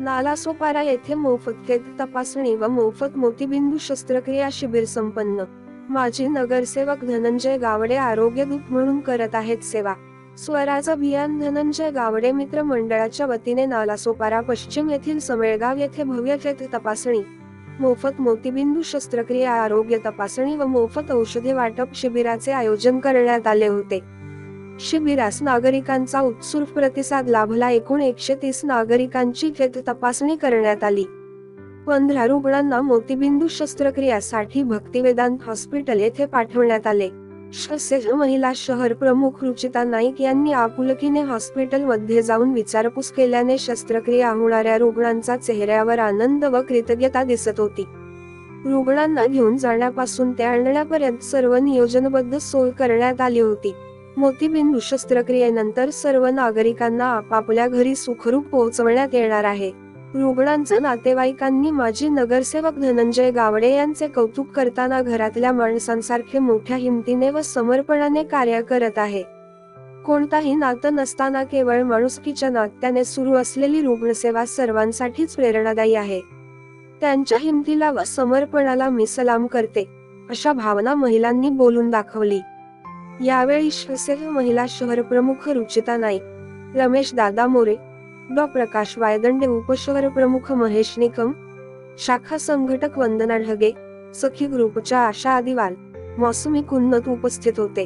नालासोपारा येथे मोफत केत तपासणी व मोफत मोतीबिंदू शस्त्रक्रिया शिबिर संपन्न. माजी नगरसेवक धनंजय गावडे आरोग्य दूत म्हणून करत आहेत सेवा. स्वराज अभियान धनंजय गावडे मित्र मंडळाच्या वतीने नालासोपारा पश्चिम येथील समेळगाव येथे भव्य केत तपासणी. मोफत मोतीबिंदू शस्त्रक्रिया आरोग्य तपासणी व मोफत औषधे वाटप शिबिराचे आयोजन करण्यात आले होते. शिबिरास नागरिकांचा उत्सुक प्रतिसाद लाभला. एकूण एकशे तीस नागरिकांची थेट तपासणी करण्यात आली. पंधरा रुग्णांना मोतीबिंदू शस्त्रक्रियासाठी भक्तिवेदांत हॉस्पिटल येथे पाठवण्यात आले. महिला शहर प्रमुख रुचिता नाईक यांनी आपुलकीने हॉस्पिटलमध्ये जाऊन विचारपूस केल्याने शस्त्रक्रिया होणाऱ्या रुग्णांचा चेहऱ्यावर आनंद व कृतज्ञता दिसत होती. रुग्णांना घेऊन जाण्यापासून ते आणण्यापर्यंत सर्व नियोजनबद्ध सोय करण्यात आली होती. मोतीबिंदू शस्त्रक्रियेनंतर सर्व नागरिकांना आपापल्या घरी सुखरूप पोहोचवण्यात येणार आहे. रुग्णांचं नातेवाईकांनी माजी नगरसेवक धनंजय गावडे यांचे कौतुक करताना घरातल्या माणसांसारखे मोठ्या हिमतीने व समर्पणाने कार्य करत आहे. कोणताही नातं नसताना केवळ माणुसकीच्या नात्याने सुरू असलेली रुग्णसेवा सर्वांसाठीच प्रेरणादायी आहे. त्यांच्या हिमतीला व समर्पणाला मी सलाम करते अशा भावना महिलांनी बोलून दाखवली. यावेळी शिवसेना महिला शहर प्रमुख रुचिता नाईक रमेश दादा मोरे डॉ प्रकाश वायदंडे उपशहर प्रमुख महेश निकम शाखा संघटक वंदना ढगे सखी ग्रुपच्या आशा आदिवाल मौसमी कुन्नत उपस्थित होते.